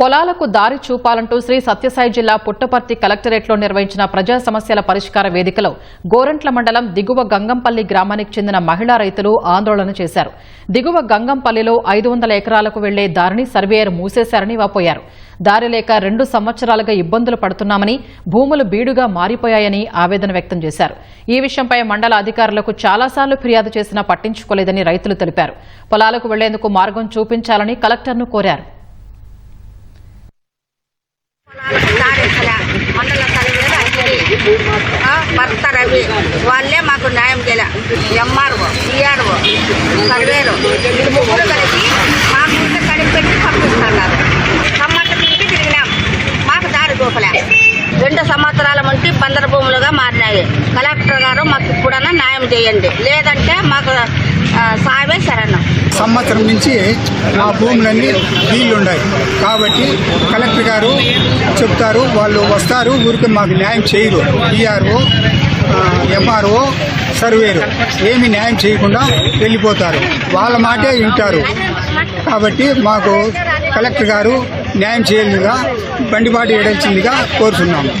పొలాలకు దారి చూపాలంటూ శ్రీ సత్యసాయి జిల్లా పుట్టపర్తి కలెక్టరేట్లో నిర్వహించిన ప్రజా సమస్యల పరిష్కార వేదికలో గోరంట్ల మండలం దిగువ గంగంపల్లి గ్రామానికి చెందిన మహిళా రైతులు ఆందోళన చేశారు. దిగువ గంగంపల్లిలో ఐదు వందల ఎకరాలకు వెళ్ళే దారిని సర్వేయర్ మూసేశారని వాపోయారు. దారి లేక రెండు సంవత్సరాలుగా ఇబ్బందులు పడుతున్నామని భూములు బీడుగా మారిపోయాయని ఆవేదన వ్యక్తం చేశారు. ఈ విషయంపై మండల అధికారులకు చాలాసార్లు ఫిర్యాదు చేసినా పట్టించుకోలేదని రైతులు తెలిపారు. పొలాలకు వెళ్ళేందుకు మార్గం చూపించాలని కలెక్టర్ను కోరారు. మండల భర్త రవి. వాళ్ళే మాకు న్యాయం చేయలే. ఎంఆర్ఓ సిఆర్ఓ సర్వేరు వీళ్ళు ముగ్గురు కలిసి మాకు ఇంత కడిగి పెట్టి పంపిస్తున్నారు. సంవత్సరం నుంచి తిరిగినాం. మాకు దారి చూపలే రెండు సంవత్సరాల నుండి బందర భూములుగా మారినాయి. కలెక్టర్ గారు మాకు ఇప్పుడన్నా న్యాయం చేయండి. లేదంటే మాకు సావే శరణం. సంవత్సరం నుంచి మా భూములన్నీ నీళ్ళు ఉన్నాయి కాబట్టి కలెక్టర్ గారు చెప్తారు వాళ్ళు వస్తారు. ఊరికి మాకు న్యాయం చేయరు. ERO MRO surveyor. ఏమి న్యాయం చేయకుండా వెళ్ళిపోతారు. వాళ్ళ మాటే వింటారు. కాబట్టి మాకు కలెక్టర్ గారు న్యాయం చేయలేదుగా బండిబాటు వేయాల్సిందిగా కోరుతున్నాము